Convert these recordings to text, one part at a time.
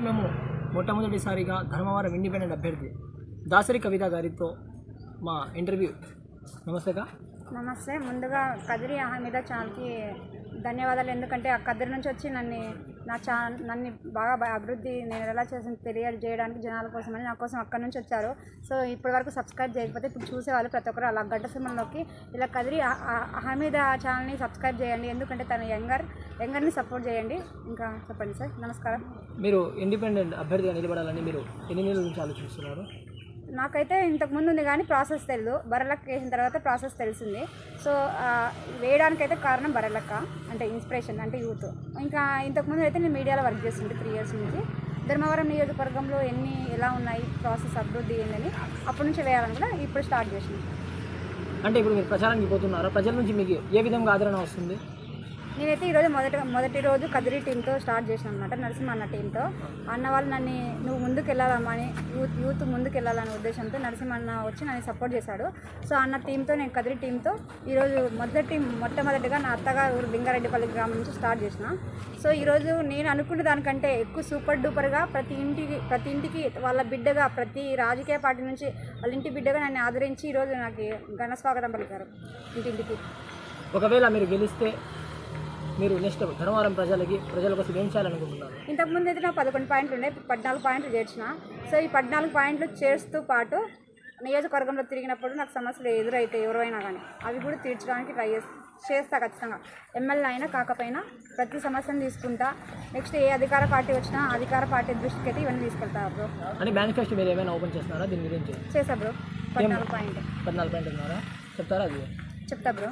మేము మొట్టమొదటిసారిగా ధర్మవరం ఇండిపెండెంట్ అభ్యర్థి దాసరి కవిత గారితో మా ఇంటర్వ్యూ. నమస్తేగా నమస్తే. ముందుగా కదిరి అహమీద చాల్కి ధన్యవాదాలు. ఎందుకంటే ఆ కదిరి నుంచి వచ్చి నన్ను నా చా నన్ను బాగా అభివృద్ధి నేను ఎలా చేసిన తెలియజేయడానికి జనాల కోసం అని నా కోసం అక్కడి నుంచి వచ్చారు. సో ఇప్పటి వరకు సబ్స్క్రైబ్ చేయకపోతే ఇప్పుడు చూసేవాళ్ళు ప్రతి ఒక్కరు అలా గడ్డ సింహంలోకి. ఇలా కదిరి హమీద ఛానల్ని సబ్స్క్రైబ్ చేయండి. ఎందుకంటే తన యంగర్ యంగర్ని సపోర్ట్ చేయండి. ఇంకా చెప్పండి సార్. నమస్కారం. మీరు ఇండిపెండెంట్ అభ్యర్థిగా నిలబడాలని మీరు ఎన్ని నెలల నుంచి ఆలోచిస్తున్నారు? నాకైతే ఇంతకుముందు ఉంది కానీ ప్రాసెస్ తెలియదు బర్రెలక్క వేసిన తర్వాత ప్రాసెస్ తెలిసింది. సో వేయడానికైతే కారణం బర్రెలక్క అంటే ఇన్స్పిరేషన్ అంటే యూత్. ఇంకా ఇంతకు ముందు అయితే నేను మీడియాలో వర్క్ చేస్తుండే త్రీ ఇయర్స్ నుంచి. ధర్మవరం నియోజకవర్గంలో ఎన్ని ఎలా ఉన్నాయి ప్రాసెస్ అభివృద్ధి ఏందని అప్పటి నుంచి వేయాలని కూడా ఇప్పుడు స్టార్ట్ చేసింది. అంటే ఇప్పుడు మీరు ప్రచారానికి పోతున్నారా? ప్రజల నుంచి మీకు ఏ విధంగా ఆదరణ వస్తుంది? నేనైతే ఈరోజు మొదటి మొదటి రోజు కదిరి టీంతో స్టార్ట్ చేసిన అనమాట నరసింహ అన్న టీంతో అన్న వాళ్ళు నన్ను నువ్వు ముందుకు వెళ్ళాలమ్మా అని యూత్ యూత్ ముందుకు వెళ్ళాలనే ఉద్దేశంతో నరసింహ అన్న వచ్చి నన్ను సపోర్ట్ చేశాడు. సో అన్న టీంతో నేను కదిరి టీంతో ఈరోజు మొదటి మొట్టమొదటిగా నా అత్తగారు ఊరు లింగారెడ్డిపల్లి గ్రామం నుంచి స్టార్ట్ చేసిన. సో ఈరోజు నేను అనుకున్న దానికంటే ఎక్కువ సూపర్ డూపర్గా ప్రతి ఇంటికి ప్రతి ఇంటికి వాళ్ళ బిడ్డగా ప్రతి రాజకీయ పార్టీ నుంచి వాళ్ళ ఇంటి బిడ్డగా నన్ను ఆదరించి ఈరోజు నాకు ఘన స్వాగతం పలికారు ఇంటింటికి. ఒకవేళ మీరు గెలిస్తే మీరు నెక్స్ట్ ధర్మవరం ప్రజలకి ప్రజల కోసం ఏం చేయాలనుకుంటున్నారు? ఇంతకుముందు అయితే నాకు పదకొండు పాయింట్లు ఉన్నాయి పద్నాలుగు పాయింట్లు చేర్చిన. సో ఈ పద్నాలుగు పాయింట్లు చేస్తూ పాటు నియోజకవర్గంలో తిరిగినప్పుడు నాకు సమస్యలు ఎదురైతే ఎవరైనా కానీ అవి కూడా తీర్చడానికి ట్రై చేస్తా చేస్తా ఖచ్చితంగా. ఎమ్మెల్యే అయినా కాకపోయినా ప్రతి సమస్యను తీసుకుంటా. నెక్స్ట్ ఏ అధికార పార్టీ వచ్చినా అధికార పార్టీ దృష్టికి అయితే ఇవన్నీ తీసుకెళ్తా బ్రో. అని మేనిఫెస్టో మీరు ఏమైనా ఓపెన్ చేస్తున్నారా? దీని గురించి చేసా బ్రో. పద్నాలుగు పాయింట్ పద్నాలుగు పాయింట్ ఉన్నారా? చెప్తారా అది? చెప్తా బ్రో.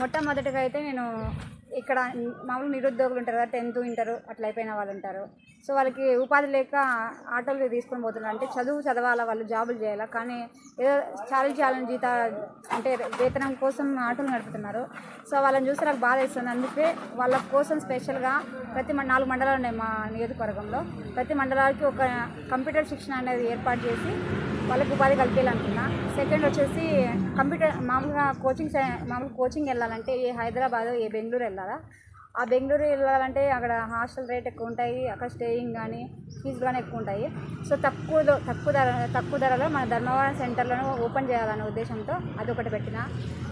మొట్టమొదటిగా అయితే నేను ఇక్కడ మామూలు నిరుద్యోగులు ఉంటారు కదా టెన్త్ ఇంటర్ అట్లా అయిపోయిన వాళ్ళు ఉంటారు. సో వాళ్ళకి ఉపాధి లేక ఆటోలు తీసుకొని పోతున్నారు. అంటే చదువు చదవాలా వాళ్ళు జాబులు చేయాలా? కానీ ఏదో చాలీ చేయాలని జీత అంటే వేతనం కోసం ఆటోలు నడుపుతున్నారు. సో వాళ్ళని చూస్తే నాకు బాధ ఇస్తుంది అందుకే వాళ్ళ కోసం స్పెషల్గా ప్రతి మ- నాలుగు మండలాలు ఉన్నాయి మా నియోజకవర్గంలో. ప్రతి మండలానికి ఒక కంప్యూటర్ శిక్షణ అనేది ఏర్పాటు చేసి వాళ్ళకి ఉపాధి కల్పించాలనుకున్నా సెకండ్ వచ్చేసి కంప్యూటర్ మామూలుగా కోచింగ్ సే- మామూలు కోచింగ్ వెళ్ళాలంటే ఏ హైదరాబాద్ ఏ బెంగళూరు వెళ్ళాలా? ఆ బెంగళూరు వెళ్ళాలంటే అక్కడ హాస్టల్ రేట్ ఎక్కువ ఉంటాయి అక్కడ స్టేయింగ్ కానీ ఫీజు కానీ ఎక్కువ ఉంటాయి. సో తక్కువ తక్కువ ధర తక్కువ ధరలో మన ధర్మవరం సెంటర్లను ఓపెన్ చేయాలనే ఉద్దేశంతో అదొకటి పెట్టిన.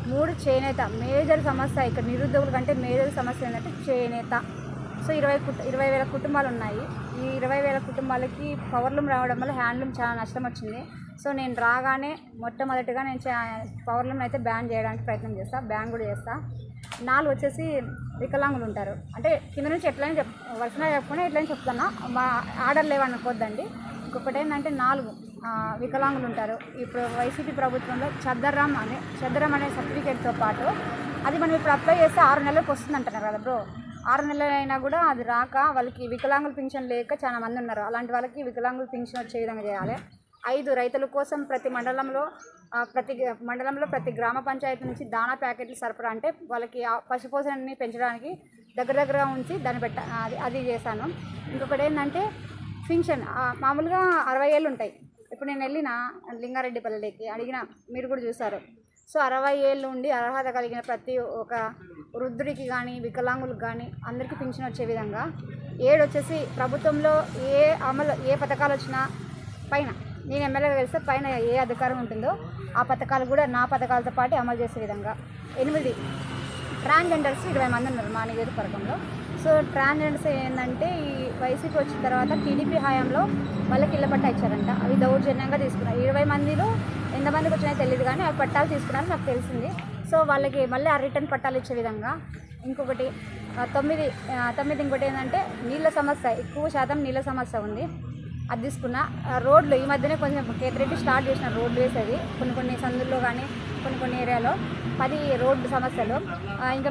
మూడు చేనేత మేజర్ సమస్య ఇక్కడ నిరుద్యోగుల కంటే మేజర్ సమస్య ఏంటంటే చేనేత. సో ఇరవై కుట ఇరవై వేల కుటుంబాలు ఉన్నాయి. ఈ ఇరవై వేల కుటుంబాలకి పవర్లూమ్ రావడం వల్ల హ్యాండ్లూమ్ చాలా నష్టం వచ్చింది. సో నేను రాగానే మొట్టమొదటిగా నేను పవర్లూమ్ అయితే బ్యాన్ చేయడానికి ప్రయత్నం చేస్తాను బ్యాన్ కూడా చేస్తాను నాలుగు వచ్చేసి వికలాంగులు ఉంటారు. అంటే కింద నుంచి ఎట్లయినా చెప్ వరుసగా చెప్పకుండా ఎట్లయినా చెప్తున్నా మా ఆర్డర్ లేవనుకోద్దండి. ఇంకొకటి ఏంటంటే నాలుగు వికలాంగులు ఉంటారు. ఇప్పుడు వైసీపీ ప్రభుత్వంలో చద్దరామ్ అనే చద్దరామ్ అనే సర్టిఫికేట్తో పాటు అది మనం ఇప్పుడు అప్లై చేస్తే ఆరు నెలలకు వస్తుంది అంటున్నారు కదా బ్రో. ఆరు నెలలైనా కూడా అది రాక వాళ్ళకి వికలాంగుల పింఛన్ లేక చాలా మంది ఉన్నారు. అలాంటి వాళ్ళకి వికలాంగుల పింఛన్ వచ్చే విధంగా చేయాలి. ఐదు రైతుల కోసం ప్రతి మండలంలో ప్రతి మండలంలో ప్రతి గ్రామ పంచాయతీ నుంచి దానా ప్యాకెట్లు సరఫరా అంటే వాళ్ళకి ఆ పశుపోషణని పెంచడానికి దగ్గర దగ్గరగా ఉంచి దాన్ని పెట్ట అది అది చేశాను. ఇంకొకటి ఏంటంటే పింఛన్ మామూలుగా అరవై ఏళ్ళు ఉంటాయి. ఇప్పుడు నేను వెళ్ళిన లింగారెడ్డిపల్లికి అడిగిన మీరు కూడా చూసారు సో అరవై ఏళ్ళు ఉండి అర్హత కలిగిన ప్రతి ఒక వృద్ధుడికి కానీ వికలాంగులకు కానీ అందరికీ పింఛన్ వచ్చే విధంగా ఏడు వచ్చేసి ప్రభుత్వంలో ఏ అమలు ఏ పథకాలు వచ్చినా పైన నేను ఎమ్మెల్యేగా వెళ్తే పైన ఏ అధికారం ఉంటుందో ఆ పథకాలు కూడా నా పథకాలతో పాటు అమలు చేసే విధంగా. ఎనిమిది ట్రాన్స్జెండర్స్ ఇరవై మంది ఉన్నారు మా నియోజకవర్గంలో. సో ట్రాన్స్జెండర్స్ ఏంటంటే ఈ వైసీపీ వచ్చిన తర్వాత టీడీపీ హయాంలో వాళ్ళకి ఇళ్ళ పట్టా ఇచ్చారంట. అవి దౌర్జన్యంగా తీసుకున్నారు. ఇరవై మందిలో ఎంతమందికి వచ్చినాయో తెలియదు కానీ అవి పట్టాలు తీసుకున్నారని నాకు తెలిసింది. సో వాళ్ళకి మళ్ళీ ఆ రిటర్న్ పట్టాలు ఇచ్చే విధంగా. ఇంకొకటి తొమ్మిది తొమ్మిది ఇంకోటి ఏంటంటే నీళ్ళ సమస్య ఎక్కువ శాతం నీళ్ళ సమస్య ఉంది. అది తీసుకున్న. రోడ్లు ఈ మధ్యనే కొంచెం కేతిరెడ్డి స్టార్ట్ చేసిన రోడ్లు వేసేది కొన్ని కొన్ని సందుల్లో కానీ కొన్ని కొన్ని ఏరియాలో పది రోడ్డు సమస్యలు. ఇంకా